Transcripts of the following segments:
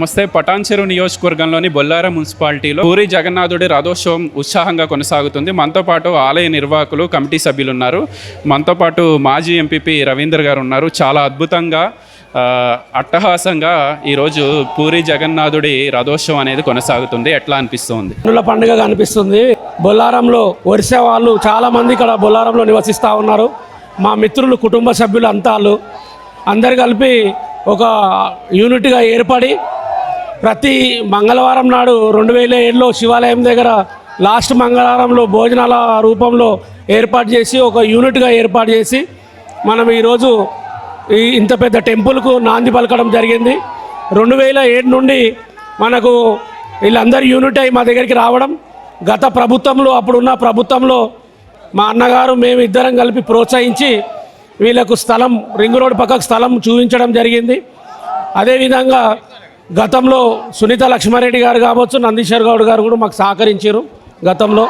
నమస్తే. పటాన్చెరు నియోజకవర్గంలోని బొల్లారం మున్సిపాలిటీలో పూరి జగన్నాథుడి రథోత్సవం ఉత్సాహంగా కొనసాగుతుంది. మనతో పాటు ఆలయ నిర్వాహకులు కమిటీ సభ్యులు ఉన్నారు మనతో పాటు మాజీ ఎంపీపీ రవీందర్ గారు ఉన్నారు చాలా అద్భుతంగా అట్టహాసంగా ఈరోజు పూరి జగన్నాథుడి రథోత్సవం అనేది కొనసాగుతుంది. ఎట్లా అనిపిస్తుంది? కన్నుల పండుగ అనిపిస్తుంది. బొల్లారంలో వరిసే వాళ్ళు చాలామంది ఇక్కడ బొల్లారంలో నివసిస్తూ ఉన్నారు. మా మిత్రులు కుటుంబ సభ్యులు అంతా వాళ్ళు అందరు కలిపి ఒక యూనిట్గా ఏర్పడి ప్రతి మంగళవారం నాడు రెండు వేల ఏడులో శివాలయం దగ్గర లాస్ట్ మంగళవారంలో భోజనాల రూపంలో ఏర్పాటు చేసి ఒక యూనిట్గా ఏర్పాటు చేసి మనం ఈరోజు ఈ ఇంత పెద్ద టెంపుల్కు నాంది పలకడం జరిగింది. రెండు వేల ఏడు నుండి మనకు వీళ్ళందరూ యూనిట్ అయి మా దగ్గరికి రావడం గత ప్రభుత్వంలో అప్పుడున్న ప్రభుత్వంలో మా అన్నగారు మేము ఇద్దరం కలిపి ప్రోత్సహించి వీళ్ళకు స్థలం రింగ్ రోడ్ పక్కకు స్థలం చూపించడం జరిగింది. అదేవిధంగా గతంలో సునీత లక్ష్మారెడ్డి గారు కావచ్చు నందీశ్వర్ గౌడ్ గారు కూడా మాకు సహకరించారు గతంలో.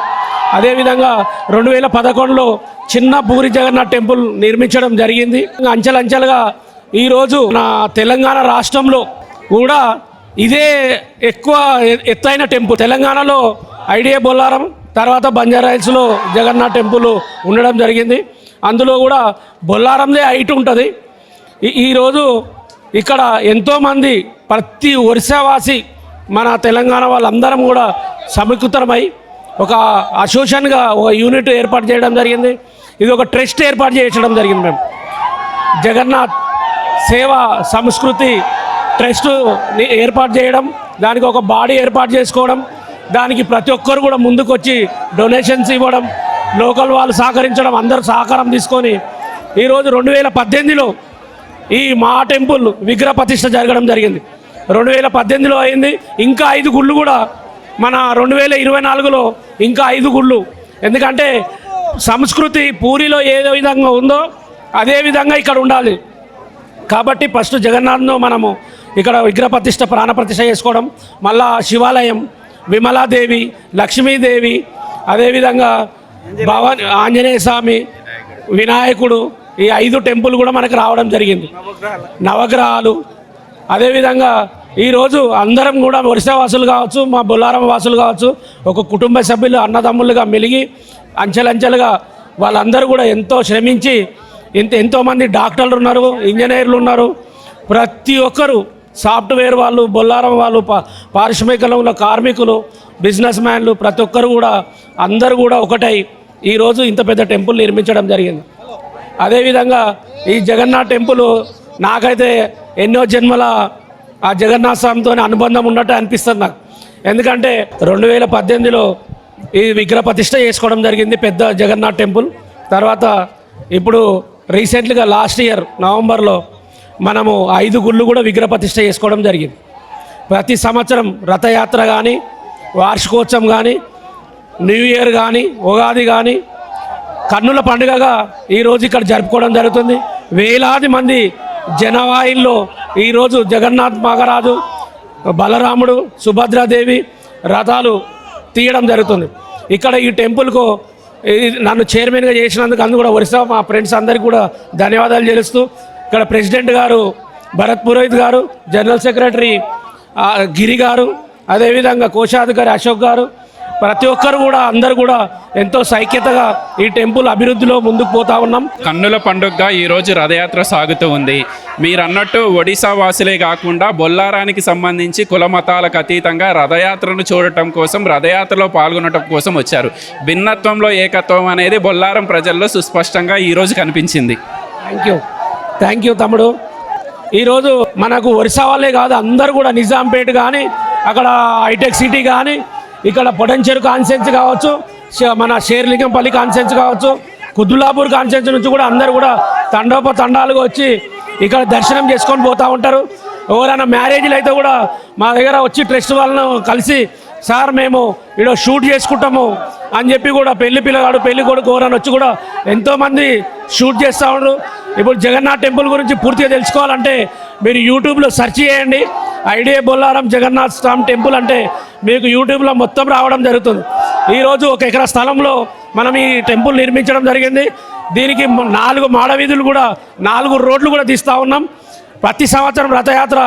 అదేవిధంగా రెండు వేల పదకొండులో చిన్న పూరి జగన్నాథ్ టెంపుల్ నిర్మించడం జరిగింది. అంచెలంచెలుగా ఈరోజు నా తెలంగాణ రాష్ట్రంలో కూడా ఇదే ఎక్కువ ఎత్తైన టెంపుల్. తెలంగాణలో ఐడియా బొల్లారం తర్వాత బంజారాయిల్స్లో జగన్నాథ్ టెంపుల్ ఉండడం జరిగింది. అందులో కూడా బొల్లారందే హైట్ ఉంటుంది. ఈ- ఈరోజు ఇక్కడ ఎంతోమంది ప్రతి ఒరిస్సావాసి మన తెలంగాణ వాళ్ళందరం కూడా సమకృతమై ఒక అసోసియేషన్గా ఒక యూనిట్ ఏర్పాటు చేయడం జరిగింది. ఇది ఒక ట్రస్ట్ ఏర్పాటు చేయించడం జరిగింది మేము జగన్నాథ్ సేవా సంస్కృతి ట్రస్ట్ ఏర్పాటు చేయడం దానికి ఒక బాడీ ఏర్పాటు చేసుకోవడం దానికి ప్రతి ఒక్కరు కూడా ముందుకొచ్చి డొనేషన్స్ ఇవ్వడం లోకల్ వాళ్ళు సహకరించడం అందరూ సహకారం తీసుకొని ఈరోజు రెండు వేల పద్దెనిమిదిలో ఈ మా టెంపుల్ విగ్రహ ప్రతిష్ట జరగడం జరిగింది. రెండు వేల పద్దెనిమిదిలో అయింది. ఇంకా ఐదు గుళ్ళు కూడా మన రెండు వేల ఇరవై నాలుగులో ఇంకా ఐదు గుళ్ళు. ఎందుకంటే సంస్కృతి పూరిలో ఏ విధంగా ఉందో అదే విధంగా ఇక్కడ ఉండాలి. కాబట్టి ఫస్ట్ జగన్నాథ్ను మనము ఇక్కడ విగ్రహ ప్రతిష్ట ప్రాణప్రతిష్ట చేసుకోవడం మళ్ళా శివాలయం విమలాదేవి లక్ష్మీదేవి అదేవిధంగా భవాని ఆంజనేయ స్వామి వినాయకుడు ఈ ఐదు టెంపుల్ కూడా మనకు రావడం జరిగింది. నవగ్రహాలు. అదేవిధంగా ఈరోజు అందరం కూడా వరుస వాసులు కావచ్చు మా బొల్లారం వాసులు కావచ్చు ఒక కుటుంబ సభ్యులు అన్నదమ్ములుగా మెలిగి అంచెలంచెలుగా వాళ్ళందరూ కూడా ఎంతో శ్రమించి ఇంత ఎంతోమంది డాక్టర్లు ఉన్నారు ఇంజనీర్లు ఉన్నారు. ప్రతి ఒక్కరు సాఫ్ట్వేర్ వాళ్ళు బొల్లారం వాళ్ళు పా కార్మికులు బిజినెస్ మ్యాన్లు ప్రతి ఒక్కరు కూడా అందరూ కూడా ఒకటై ఈరోజు ఇంత పెద్ద టెంపుల్ నిర్మించడం జరిగింది. అదేవిధంగా ఈ జగన్నాథ్ టెంపుల్ నాకైతే ఎన్నో జన్మల ఆ జగన్నాథ స్వామితో అనుబంధం ఉన్నట్టు అనిపిస్తుంది నాకు. ఎందుకంటే రెండు వేల పద్దెనిమిదిలో ఈ విగ్రహ ప్రతిష్ట చేసుకోవడం జరిగింది పెద్ద జగన్నాథ్ టెంపుల్. తర్వాత ఇప్పుడు రీసెంట్గా లాస్ట్ ఇయర్ నవంబర్లో మనము ఐదు గుళ్ళు కూడా విగ్రహ ప్రతిష్ట చేసుకోవడం జరిగింది. ప్రతి సంవత్సరం రథయాత్ర కానీ వార్షికోత్సవం కానీ న్యూ ఇయర్ కానీ ఉగాది కానీ కన్నుల పండుగగా ఈరోజు ఇక్కడ జరుపుకోవడం జరుగుతుంది. వేలాది మంది జనవాయిల్లో ఈరోజు జగన్నాథ్ మహారాజు బలరాముడు సుభద్రాదేవి రథాలు తీయడం జరుగుతుంది. ఇక్కడ ఈ టెంపుల్కు ఈ- నన్ను చైర్మన్గా చేసినందుకు అందుకు కూడా ఒరిస్సా మా ఫ్రెండ్స్ అందరికీ కూడా ధన్యవాదాలు తెలుస్తూ ఇక్కడ ప్రెసిడెంట్ గారు భరత్ పురోహిత్ గారు జనరల్ సెక్రటరీ గిరి గారు అదేవిధంగా కోశాధికారి అశోక్ గారు ప్రతి ఒక్కరు కూడా అందరు కూడా ఎంతో సైక్యతగా ఈ టెంపుల్ అభివృద్ధిలో ముందుకు పోతా ఉన్నాం. కన్నుల పండుగగా ఈరోజు రథయాత్ర సాగుతూ ఉంది. మీరు అన్నట్టు ఒడిశా వాసులే కాకుండా బొల్లారానికి సంబంధించి కుల మతాలకు అతీతంగా రథయాత్రను చూడటం కోసం రథయాత్రలో పాల్గొనటం కోసం వచ్చారు. భిన్నత్వంలో ఏకత్వం అనేది బొల్లారం ప్రజల్లో సుస్పష్టంగా ఈరోజు కనిపించింది. థ్యాంక్ యూ థ్యాంక్ యూ తమ్ముడు. ఈరోజు మనకు ఒరిస్సా వాళ్ళే కాదు అందరు కూడా నిజాంపేట కానీ అక్కడ హైటెక్ సిటీ కానీ ఇక్కడ పొడంచెరు కాన్సెన్స్ కావచ్చు మన షేర్లింగంపల్లి కాన్సెన్స్ కావచ్చు కుద్దులాపూర్ కాన్సెన్స్ నుంచి కూడా అందరు కూడా తండోప తండాలుగా వచ్చి ఇక్కడ దర్శనం చేసుకొని పోతూ ఉంటారు. ఎవరైనా మ్యారేజ్లు అయితే కూడా మా దగ్గర వచ్చి ట్రస్ట్ వాళ్ళను కలిసి సార్ మేము ఇక్కడ షూట్ చేసుకుంటాము అని చెప్పి కూడా పెళ్ళి పిల్లగాడు పెళ్ళి కొడుకు ఎవరైనా వచ్చి కూడా ఎంతోమంది షూట్ చేస్తూ ఉండరు. ఇప్పుడు జగన్నాథ్ టెంపుల్ గురించి పూర్తిగా తెలుసుకోవాలంటే మీరు యూట్యూబ్లో సెర్చ్ చేయండి. ఐడియా బొల్లారం జగన్నాథ్ స్వామి టెంపుల్ అంటే మీకు యూట్యూబ్లో మొత్తం రావడం జరుగుతుంది. ఈరోజు ఒక ఎకరా స్థలంలో మనం ఈ టెంపుల్ నిర్మించడం జరిగింది. దీనికి నాలుగు మాడవీధులు కూడా నాలుగు రోడ్లు కూడా తీస్తూ ఉన్నాం. ప్రతి సంవత్సరం రథయాత్ర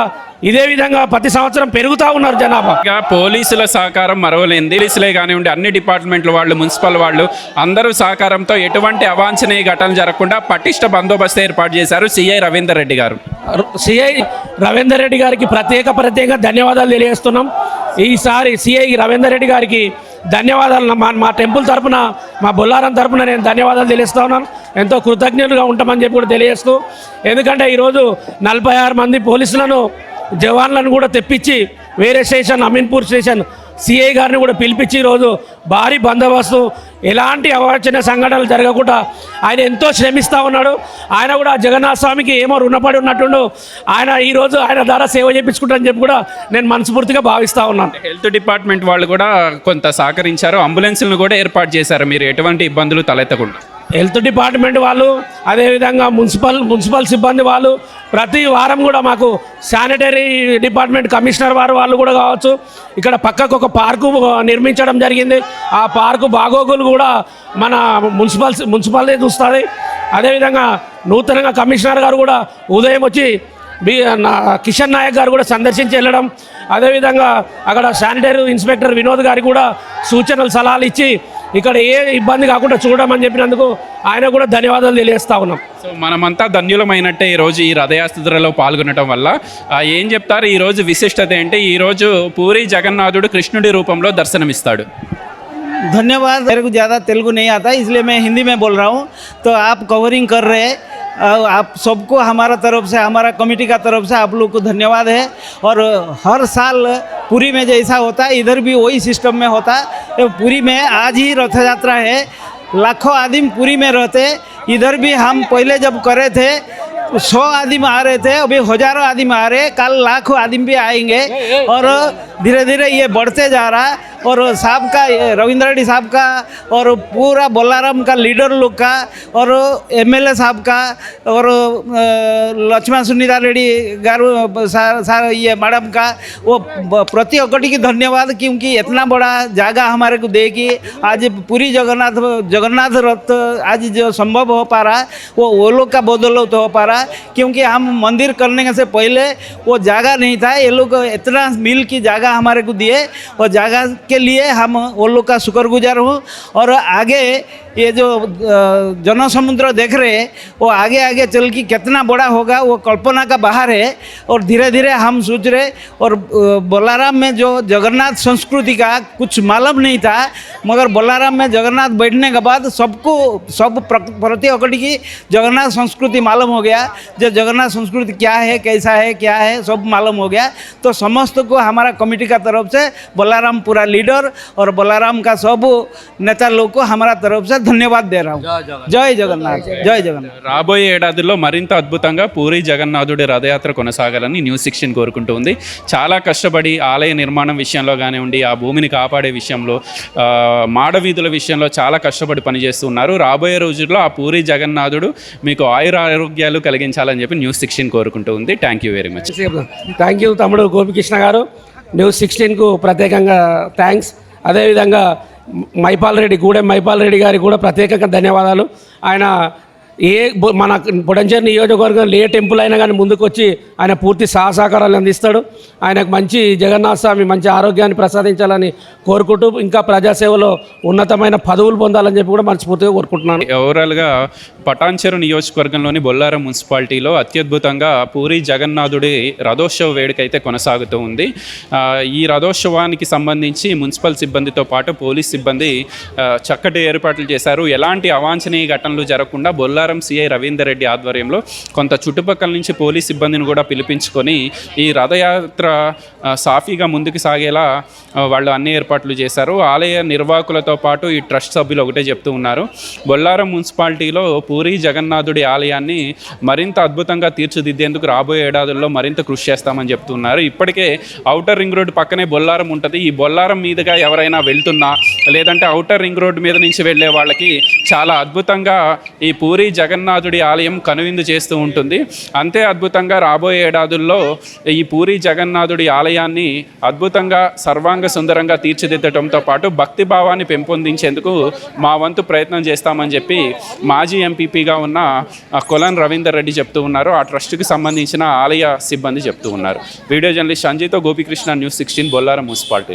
ఇదే విధంగా ప్రతి సంవత్సరం పెరుగుతూ ఉన్నారు జనాభా. ఇక పోలీసుల సహకారం మరవలేంది పోలీసులే కానివ్వండి అన్ని డిపార్ట్మెంట్ల వాళ్ళు మున్సిపల్ వాళ్ళు అందరూ సహకారంతో ఎటువంటి అవాంఛనీయ ఘటనలు జరగకుండా పటిష్ట బందోబస్తు ఏర్పాటు చేశారు సిఐ రవీందర్ రెడ్డి గారు. సిఐ రవీందర్ రెడ్డి గారికి ప్రత్యేక ప్రత్యేక ధన్యవాదాలు తెలియజేస్తున్నాం. ఈసారి సిఐ రవీందర్ రెడ్డి గారికి ధన్యవాదాలు. మా మా టెంపుల్ తరపున మా బొల్లారం తరపున నేను ధన్యవాదాలు తెలియజేస్తా ఉన్నాను. ఎంతో కృతజ్ఞతగా ఉంటామని చెప్పి కూడా తెలియజేస్తూ ఎందుకంటే ఈరోజు నలభై ఆరు మంది పోలీసులను జవాన్లను కూడా తెప్పించి వేరే స్టేషన్ అమీన్పూర్ స్టేషన్ సిఐ గారిని కూడా పిలిపించి ఈరోజు భారీ బందోబస్తు ఎలాంటి అవాచన సంఘటనలు జరగకుండా ఆయన ఎంతో శ్రమిస్తూ ఉన్నాడు. ఆయన కూడా జగన్నాథ స్వామికి ఏమో రుణపడి ఉన్నట్టుండు. ఆయన ఈరోజు ఆయన ద్వారా సేవ చేయించుకుంటారని చెప్పి కూడా నేను మనస్ఫూర్తిగా భావిస్తూ ఉన్నాను. హెల్త్ డిపార్ట్మెంట్ వాళ్ళు కూడా కొంత సహకరించారు. అంబులెన్స్లను కూడా ఏర్పాటు చేశారు. మీరు ఎటువంటి ఇబ్బందులు తలెత్తకుండా. హెల్త్ డిపార్ట్మెంట్ వాళ్ళు అదేవిధంగా మున్సిపల్ మున్సిపల్ సిబ్బంది వాళ్ళు ప్రతి వారం కూడా మాకు శానిటరీ డిపార్ట్మెంట్ కమిషనర్ వారు వాళ్ళు కూడా కావచ్చు. ఇక్కడ పక్కకు ఒక పార్కు నిర్మించడం జరిగింది. ఆ పార్కు బాగోగులు కూడా మన మున్సిపల్ మున్సిపాలిటీ చూస్తుంది. అదేవిధంగా నూతనంగా కమిషనర్ గారు కూడా ఉదయం వచ్చి బి కిషన్ నాయక్ గారు కూడా సందర్శించి వెళ్ళడం. అదేవిధంగా అక్కడ శానిటరీ ఇన్స్పెక్టర్ వినోద్ గారికి కూడా సూచనలు సలహాలు ఇచ్చి ఇక్కడ ఏ ఇబ్బంది కాకుండా చూడమని చెప్పినందుకు ఆయన కూడా ధన్యవాదాలు తెలియజేస్తా ఉన్నాం సో మనమంతా ధన్యులమైనట్టే ఈరోజు ఈ రథయాత్రలో పాల్గొనడం వల్ల ఆ, ఏం చెప్తారు ఈరోజు విశిష్టత ఏంటి ఈరోజు పూరి జగన్నాథుడు కృష్ణుడి రూపంలో దర్శనమిస్తాడు धन्यवाद मेरे को ज़्यादा तेलुगु नहीं आता इसलिए मैं हिंदी में बोल रहा हूँ तो आप कवरिंग कर रहे हैं अ, आप सबको हमारा तरफ से हमारा कमेटी का तरफ से आप लोग को धन्यवाद है और हर साल पुरी में जैसा होता है, इधर भी वही सिस्टम में होता है। पूरी पुरी में आज ही रथ यात्रा है। लाखों आदमी पूरी में रहते इधर भी हम पहले जब करे थे सौ आदमी आ रहे थे अभी हज़ारों आदमी आ रहे कल लाखों आदमी भी आएँगे। और धीरे धीरे ये बढ़ते जा रहा है। और साहब का रविंद्र रेड्डी साहब का और पूरा बोलाराम का लीडर लोग का और एमएलए साहब का और लक्ष्मण सुनीता रेड्डी गारू सा, सा, ये मैडम का वो प्रति अकटी की धन्यवाद क्योंकि इतना बड़ा जगह हमारे को दे कि आज पूरी जगन्नाथ जगन्नाथ रथ आज जो संभव हो पा रहा है वो वो लोग का बदौलत हो पा रहा है क्योंकि हम मंदिर करने से पहले वो जगह नहीं था। ये लोग इतना मिल की जगह हमारे को दिए। और जगह के लिए हम वो लोग का शुक्रगुजार हूँ। और आगे ये जो जन समुद्र देख रहे हैं, वो आगे आगे चल के कितना बड़ा होगा, वो कल्पना का बाहर है, और धीरे धीरे हम सोच रहे और बोलाराम में जो जगन्नाथ संस्कृति का कुछ मालूम नहीं था, मगर बोलाराम में जगन्नाथ बैठने के बाद सबको, सब प्र- प्रति अकड़ी की जगन्नाथ संस्कृति मालूम हो गया, जो जगन्नाथ संस्कृति क्या है, कैसा है, क्या है, सब मालूम हो गया। तो समस्त को हमारा कमेटी का तरफ़ से बोलाराम पूरा लीडर, और बोलाराम का सब नेता लोग को हमारा तरफ़ से ధన్యవాద్ దే రామ్ జై జగన్నాథ్. జై జగన్నాథ్. రాబోయే ఏడాదిలో మరింత అద్భుతంగా పూరి జగన్నాథుడి రథయాత్ర కొనసాగాలని న్యూస్ సిక్స్టీన్ కోరుకుంటుంది చాలా కష్టపడి ఆలయ నిర్మాణం విషయంలో కానివ్వండి ఆ భూమిని కాపాడే విషయంలో మాడవీధుల విషయంలో చాలా కష్టపడి పనిచేస్తున్నారు రాబోయే రోజుల్లో ఆ పూరి జగన్నాథుడు మీకు ఆయుర ఆరోగ్యాలు కలిగించాలని చెప్పి న్యూస్ సిక్స్టీన్ కోరుకుంటుంది thank you very much. Thank you తమ్ముడు గోపికృష్ణ గారు. న్యూస్ సిక్స్టీన్కు ప్రత్యేకంగా థ్యాంక్స్. అదేవిధంగా మైపాల్ రెడ్డి గూడెం మైపాల్ రెడ్డి గారికి కూడా ప్రత్యేకంగా ధన్యవాదాలు. ఆయన ఏ మన పొడంచేరు నియోజకవర్గం ఏ టెంపుల్ అయినా కానీ ముందుకు వచ్చి ఆయన పూర్తి సహసహకారాలు అందిస్తాడు. ఆయనకు మంచి జగన్నాథ స్వామి మంచి ఆరోగ్యాన్ని ప్రసాదించాలని కోరుకుంటూ ఇంకా ప్రజాసేవలో ఉన్నతమైన పదవులు పొందాలని చెప్పి కూడా మనస్ఫూర్తిగా కోరుకుంటున్నాను. ఓవరాల్గా పటాన్చెరు నియోజకవర్గంలోని బొల్లారం మున్సిపాలిటీలో అత్యద్భుతంగా పూరి జగన్నాథుడి రథోత్సవ వేడుక అయితే కొనసాగుతూ ఉంది. ఈ రథోత్సవానికి సంబంధించి మున్సిపల్ సిబ్బందితో పాటు పోలీస్ సిబ్బంది చక్కటి ఏర్పాట్లు చేశారు. ఎలాంటి అవాంఛనీయ ఘటనలు జరగకుండా బొల్లారం సిఐ రవీందర్ రెడ్డి ఆధ్వర్యంలో కొంత చుట్టుపక్కల నుంచి పోలీస్ సిబ్బందిని కూడా పిలిపించుకొని ఈ రథయాత్ర సాఫీగా ముందుకు సాగేలా వాళ్ళు అన్ని ఏర్పాట్లు చేశారు. ఆలయ నిర్వాహకులతో పాటు ఈ ట్రస్ట్ సభ్యులు ఒకటే చెప్తూ ఉన్నారు. బొల్లారం మున్సిపాలిటీలో పూరి జగన్నాథుడి ఆలయాన్ని మరింత అద్భుతంగా తీర్చిదిద్దేందుకు రాబోయే ఏడాదుల్లో మరింత కృషి చేస్తామని చెప్తున్నారు ఇప్పటికే ఔటర్ రింగ్ రోడ్ పక్కనే బొల్లారం ఉంటుంది. ఈ బొల్లారం మీదుగా ఎవరైనా వెళ్తున్నా లేదంటే ఔటర్ రింగ్ రోడ్ మీద నుంచి వెళ్ళే వాళ్ళకి చాలా అద్భుతంగా ఈ పూరి జగన్నాథుడి ఆలయం కనువిందు చేస్తూ ఉంటుంది. అంతే అద్భుతంగా రాబోయే ఏడాదుల్లో ఈ పూరి జగన్నాథుడి ఆలయాన్ని అద్భుతంగా సర్వాంగ సుందరంగా తీర్చిదిద్దడంతో పాటు భక్తి భావాన్ని పెంపొందించేందుకు మా వంతు ప్రయత్నం చేస్తామని చెప్పి మాజీ ఎంపీపీగా ఉన్న ఆ, కొలన్ రవీందర్ రెడ్డి చెప్తూ ఉన్నారు. ఆ ట్రస్ట్కి సంబంధించిన ఆలయ సిబ్బంది చెప్తూ ఉన్నారు. Video journalist సంజయ్తో Gopikrishna news sixteen Bollaram municipality